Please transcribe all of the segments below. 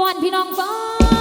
ฟ้อนพี่น้องฟ้อน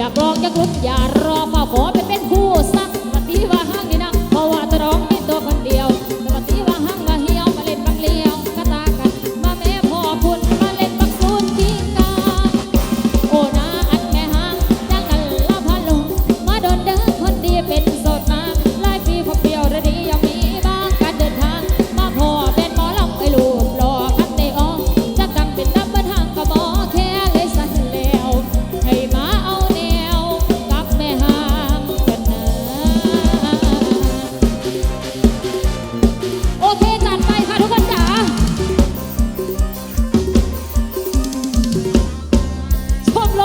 อยากลองอยากลุ้อย่ารอเฝ้าขอไปเป็นผู้สักวันที่ว่าห้าง